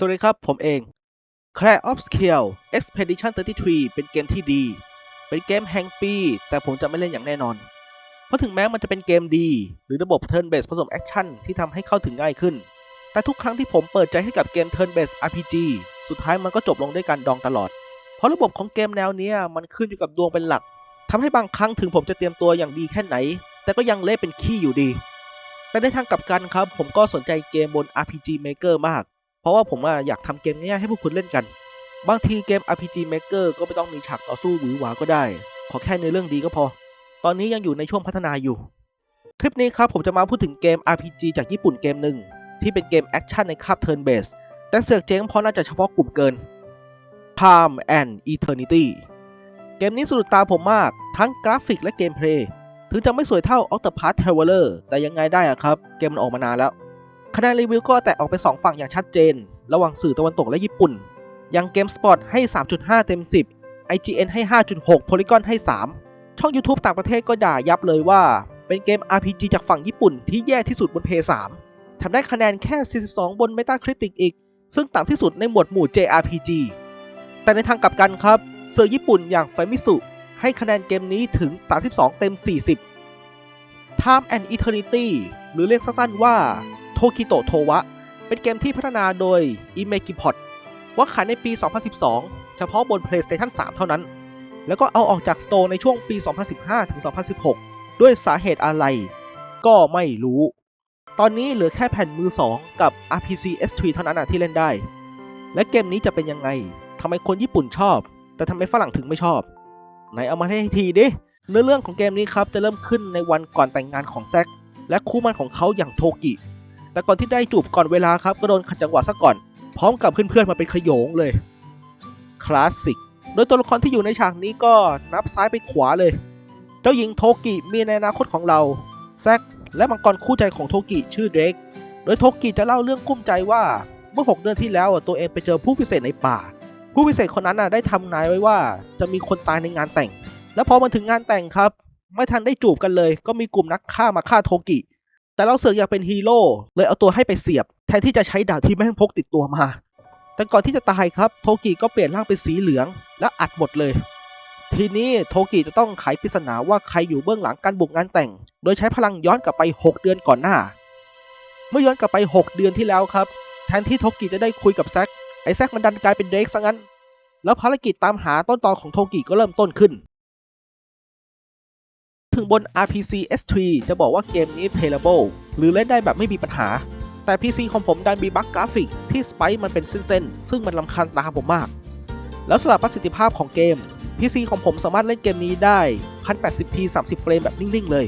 สวัสดีครับ ผมเอง c l a r of Scale Expedition 33 เป็นเกมที่ดี เป็นเกมแห่งปี แต่ผมจะไม่เล่นอย่างแน่นอน เพราะถึงแม้มันจะเป็นเกมดี หรือระบบ Turn Based ผสมแอคชั่นที่ทำให้เข้าถึงง่ายขึ้น แต่ทุกครั้งที่ผมเปิดใจให้กับเกม Turn Based RPG สุดท้ายมันก็จบลงด้วยการดองตลอด เพราะระบบของเกมแนวนี้มันขึ้นอยู่กับดวงเป็นหลักทำให้บางครั้งถึงผมจะเตรียมตัวอย่างดีแค่ไหน แต่ก็ยังเละเป็นขี้อยู่ดี แต่ในทางกลับกันครับ ผมก็สนใจเกมบน RPG Maker มาก เพราะว่าผมอยากทำเกมง่ายๆให้พวกคุณเล่นกัน บางทีเกม RPG Maker ก็ไม่ต้องมีฉากต่อสู้หวือหวาก็ได้ ขอแค่ในอเรื่องดีก็พอ ตอนนี้ยังอยู่ในช่วงพัฒนาอยู่ คลิปนี้ครับผมจะมาพูดถึงเกม RPG จากญี่ปุ่นเกมหนึ่งที่เป็นเกมแอคชั่นในคาบ Turn Based แต่เสือกเจ๊งเพราะน่าจะเฉพาะกลุ่มเกิน Time and Eternity เกมนี้สะดุดตาผมมากทั้งกราฟิกและเกมเพลย์ถึงจะไม่สวยเท่า Octopath Traveler แต่ยังไงได้อะครับ เกมมันออกมานานแล้ว คะแนนรีวิวก็แตกออกเป็น2ฝั่งอย่างชัดเจน ระหว่างสื่อตะวันตกและญี่ปุ่น อย่าง GameSpot ให้ 3.5 เต็ม 10 IGN ให้ 5.6 Polygon ให้ 3 ช่อง YouTube ต่างประเทศก็ด่ายับเลยว่า เป็นเกม RPG จากฝั่งญี่ปุ่นที่แย่ที่สุดบน PS3 ทำได้คะแนนแค่ 42 บน Metacritic อีก ซึ่งต่ำที่สุดในหมวดหมู่ JRPG แต่ในทางกลับกันครับสื่อญี่ปุ่นอย่าง Famitsu ให้คะแนนเกมนี้ถึง 32 เต็ม 40 Time and Eternity หรือเรียกสั้นๆว่า Tokito Towa เป็นเกมที่พัฒนาโดย Imekipot ว่าขายในปี 2012 เฉพาะบน PlayStation 3 เท่านั้น แล้วก็เอาออกจาก Store ในช่วงปี 2015 ถึง 2016 ด้วยสาเหตุอะไร ก็ไม่รู้ ตอนนี้เหลือแค่แผ่นมือ 2 กับ RPC S3 เท่านั้นที่เล่นได้ และเกมนี้จะเป็นยังไงทำไมคนญี่ปุ่นชอบ แต่ทำไมฝรั่งถึงไม่ชอบ ไหนเอามาให้ทีดิเนื้อเรื่องของเกมนี้ครับจะเริ่มขึ้นในวันก่อนแต่งงานของแซคและคู่มันของเขาอย่างโทกิ แต่ก่อนที่ได้จูบก่อนเวลาครับก็โดนขัดจังหวะซะก่อน พร้อมกับเพื่อนๆมาเป็นขโยงเลย คลาสสิก โดยตัวละครที่อยู่ในฉากนี้ก็นับซ้ายไปขวาเลย เจ้าหญิงโทกิมีในอนาคตของเรา แซคและมังกรคู่ใจของโทกิชื่อเดรกโดยโทกิจะเล่าเรื่องกุ้มใจว่าเมื่อ 6 เดือนที่แล้วตัวเองไปเจอผู้พิเศษในป่า ผู้พิเศษคนนั้นน่ะได้ทำนายไว้ว่าจะมีคนตายในงานแต่ง แล้วพอมาถึงงานแต่งครับ ไม่ทันได้จูบกันเลย ก็มีกลุ่มนักฆ่ามาฆ่าโทกิ แต่เราเสือกอยากเป็นฮีโร่เลยเอาตัวให้ไปเสียบ แทนที่จะใช้ดาบที่แม่งพกติดตัวมา แต่ก่อนที่จะตายครับโทกิก็เปลี่ยนร่างเป็นสีเหลือง และอัดหมดเลย ทีนี้โทกิจะต้องไขปริศนาว่าใครอยู่เบื้องหลังการบุกงานแต่ง โดยใช้พลังย้อนกลับไป 6 เดือนก่อนหน้า เมื่อย้อนกลับไป 6 เดือนที่แล้วครับ แทนที่โทกิจะได้คุยกับแซคไอ้แซคมันดันกลายเป็นเดรกซะงั้น แล้วภารกิจตามหาต้นตอของโทกิก็เริ่มต้นขึ้น ถึงบน RPC S3 จะบอกว่าเกมนี้ playable หรือเล่นได้แบบไม่มีปัญหา แต่ PC ของผมดันมีบั๊กกราฟิกที่สไปมันเป็นเส้นๆ ซึ่งมันลำคาญตาผมมาก แล้วสำหรับประสิทธิภาพของเกม PC ของผมสามารถเล่นเกมนี้ได้ 1080p 30 เฟรมแบบนิ่งๆ เลย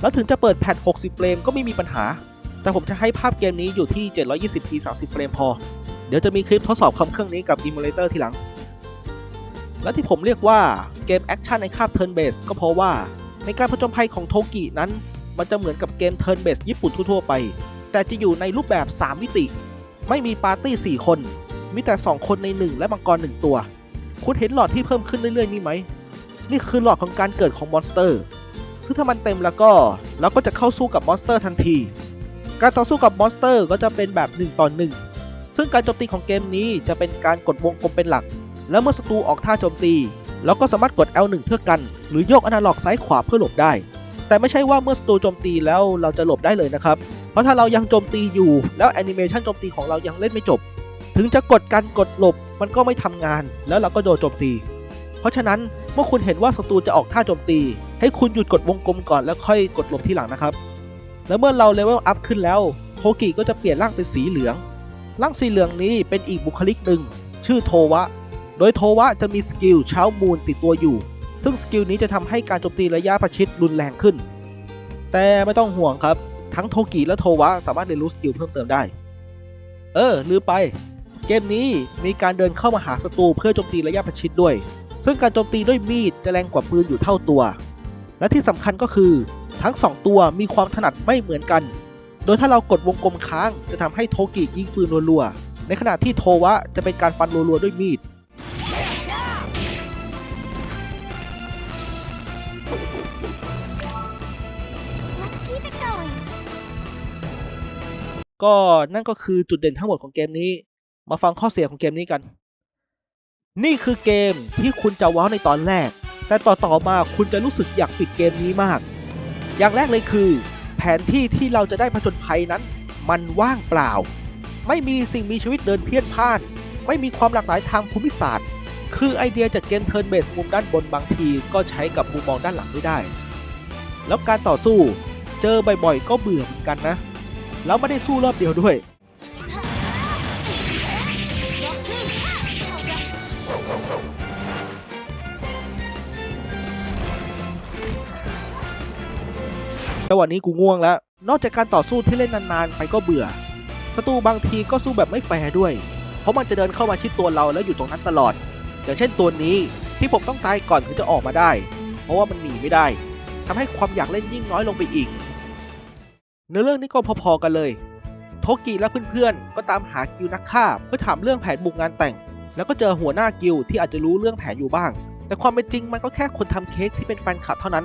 แล้วถึงจะเปิดแพท60 เฟรมก็ไม่มีปัญหา แต่ผมจะให้ภาพเกมนี้อยู่ที่ 720p 30 เฟรมพอ เดี๋ยวจะมีคลิปทดสอบคอมเครื่องนี้กับ Emulator ทีหลัง และที่ผมเรียกว่าเกมแอคชั่นในคาบ Turn Based ก็เพราะว่า ในการผจญภัยของโทกินั้น มันจะเหมือนกับเกม Turn Based ญี่ปุ่นทั่วๆไป แต่จะอยู่ในรูปแบบ 3 มิติ ไม่มีปาร์ตี้ 4 คน มีแต่ 2 คนใน 1 และมังกร 1 ตัว คุณเห็นหลอดที่เพิ่มขึ้นเรื่อยๆ นี่ไหม นี่คือหลอดของการเกิดของมอนสเตอร์ ซึ่งถ้ามันเต็มแล้วก็เราก็จะเข้าสู้กับมอนสเตอร์ทันที การต่อสู้กับมอนสเตอร์ก็จะเป็นแบบ1ต่อ1ซึ่งการโจมตีของเกมนี้จะเป็นการกดวงกลมเป็นหลัก แล้วเมื่อศัตรูออกท่าโจมตี เราก็สามารถกด L1 เพื่อกัน หรือโยกอนาล็อกซ้ายขวาเพื่อหลบได้ แต่ไม่ใช่ว่าเมื่อศัตรูโจมตีแล้วเราจะหลบได้เลยนะครับ เพราะถ้าเรายังโจมตีอยู่ แล้วแอนิเมชันโจมตีของเรายังเล่นไม่จบ ถึงจะกดกันกดหลบมันก็ไม่ทำงาน แล้วเราก็โดนโจมตี เพราะฉะนั้นเมื่อคุณเห็นว่าศัตรูจะออกท่าโจมตี ให้คุณหยุดกดวงกลมก่อนแล้วค่อยกดหลบทีหลังนะครับ แล้วเมื่อเราเลเวลอัพขึ้นแล้วโทกิก็จะเปลี่ยนร่างเป็นสีเหลือง ร่างสีเหลืองนี้เป็นอีกบุคลิกหนึ่งชื่อโทวะ โดยโทวะจะมีสกิลเช้ามูลติดตัวอยู่ ซึ่งสกิลนี้จะทำให้การโจมตีระยะประชิดรุนแรงขึ้น แต่ไม่ต้องห่วงครับ ทั้งโทกิและโทวะสามารถเรียนรู้สกิลเพิ่มเติมได้ เออลืมไป เกมนี้มีการเดินเข้ามาหาศัตรูเพื่อโจมตีระยะประชิดด้วย ซึ่งการโจมตีด้วยมีดจะแรงกว่าปืนอยู่เท่าตัว และที่สำคัญก็คือ ทั้ง 2 ตัวมีความถนัดไม่เหมือนกัน โดยถ้าเรากดวงกลมค้างจะทำให้โทกิยิงปืนรัวๆในขณะที่โทวะจะเป็นการฟันรัวๆด้วยมีด ก็นั่นก็คือจุดเด่นทั้งหมดของเกมนี้ มาฟังข้อเสียของเกมนี้กัน นี่คือเกมที่คุณจะว้าวในตอนแรก แต่ต่อต่อๆมาคุณจะรู้สึกอยากปิดเกมนี้มาก อย่างแรกเลยคือ แผนที่ที่เราจะได้ผจญภัยนั้น มันว่างเปล่า ไม่มีสิ่งมีชีวิตเดินเพี้ยนพ่าน ไม่มีความหลากหลายทางภูมิศาสตร์ คือไอเดียจัดเกมเทิร์นเบสมุมด้านบนบางที ก็ใช้กับมุมมองด้านหลังไม่ได้ แล้วการต่อสู้ เจอบ่อยๆ ก็เบื่อเหมือนกันนะ แล้วไม่ได้สู้รอบเดียวด้วยแต่วันนี้กูง่วงแล้ว นอกจากการต่อสู้ที่เล่นนานๆ ไปก็เบื่อศัตรูบางทีก็สู้แบบไม่แฟร์ด้วย เพราะมันจะเดินเข้ามาชิดตัวเราแล้วอยู่ตรงนั้นตลอด อย่างเช่นตัวนี้ที่ผมต้องตายก่อนถึงจะออกมาได้ เพราะว่ามันหนีไม่ได้ทำให้ความอยากเล่นยิ่งน้อยลงไปอีก เนื้อเรื่องนี้ก็พอๆกันเลย โทกิและเพื่อนๆ ก็ตามหากิลนักฆ่าเพื่อถามเรื่องแผนบุกงานแต่ง แล้วก็เจอหัวหน้ากิลที่อาจจะรู้เรื่องแผนอยู่บ้าง แต่ความเป็นจริงมันก็แค่คนทำเค้กที่เป็นแฟนคลับเท่านั้น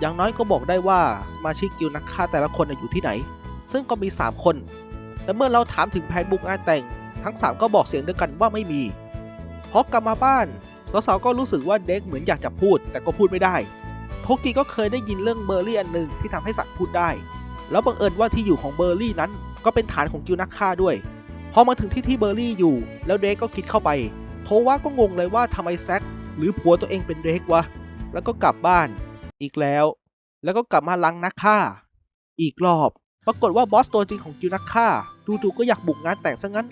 อย่างน้อยก็บอกได้ว่าสมาชิกกิลนักฆ่าแต่ละคนอยู่ที่ไหน ซึ่งก็มี 3 คน แต่เมื่อเราถามถึงแผนบุกงานแต่ง ทั้ง 3 ก็บอกเสียงเดียวกันว่าไม่มีพอกลับมาบ้านสาวๆก็รู้สึกว่าเด็กเหมือนอยากจะพูดแต่ก็พูดไม่ได้ โทกิก็เคยได้ยินเรื่องเบอร์รี่อันหนึ่งที่ทำให้สัตว์พูดได้ แล้วบังเอิญว่าที่อยู่ของเบอร์รี่นั้น ก็เป็นฐานของกิลนักฆ่าด้วยพอมาถึงที่ที่เบอร์รี่อยู่ แล้วเดรกก็คิดเข้าไป โทว่าก็งงเลยว่าทำไมแซคหรือผัวตัวเองเป็นเดรกวะ แล้วก็กลับบ้านอีกแล้ว แล้วก็กลับมาลังนักฆ่า อีกรอบ ปรากฏว่าบอสตัวจริงของกิลนักฆ่าจู่ๆก็อยากบุกงานแต่งซะงั้น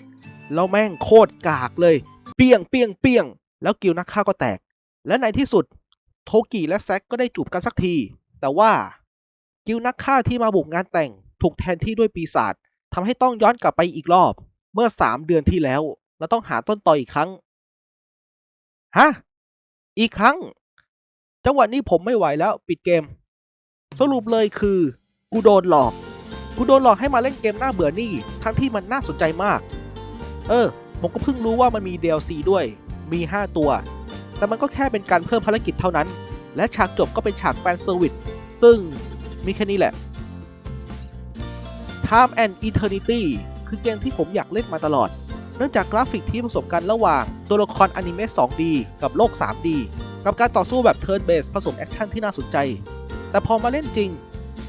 แล้วแม่งโคตรกากเลย เปี้ยงเปี้ยงเปี้ยง แล้วกิลนักฆ่าก็แตก และในที่สุด โทกิและแซคก็ได้จูบกันสักที แต่ว่า กิลนักฆ่าที่มาบุกงานแต่งถูกแทนที่ด้วยปีศาจทำให้ต้องย้อนกลับไปอีกรอบ เมื่อ 3 เดือนที่แล้ว แล้วต้องหาต้นตออีกครั้ง ฮะ อีกครั้ง จังหวะนี้ผมไม่ไหวแล้วปิดเกม สรุปเลยคือ กูโดนหลอก กูโดนหลอกให้มาเล่นเกมหน้าเบื่อนี่ ทั้งที่มันน่าสนใจมาก เออ ผมก็เพิ่งรู้ว่ามันมี DLC ด้วย มี 5 ตัว แต่มันก็แค่เป็นการเพิ่มภารกิจเท่านั้น และฉากจบก็เป็นฉากแฟนเซอร์วิสซึ่ง มีแค่นี้แหละ Time and Eternity คือเกมที่ผมอยากเล่นมาตลอด เนื่องจากกราฟิกที่ผสมกันระหว่างตัวละครอนิเมะ 2D กับโลก 3D กับการต่อสู้แบบ Turn Based ผสมแอคชั่นที่น่าสนใจ แต่พอมาเล่นจริง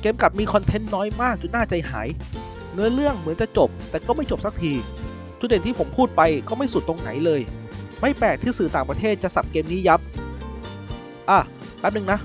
เกมกลับมีคอนเทนต์น้อยมากจนน่าใจหาย เนื้อเรื่องเหมือนจะจบ แต่ก็ไม่จบสักที จุดเด่นที่ผมพูดไปก็ไม่สุดตรงไหนเลย ไม่แปลกที่สื่อต่างประเทศจะสับเกมนี้ยับ อะ แป๊บนึงนะ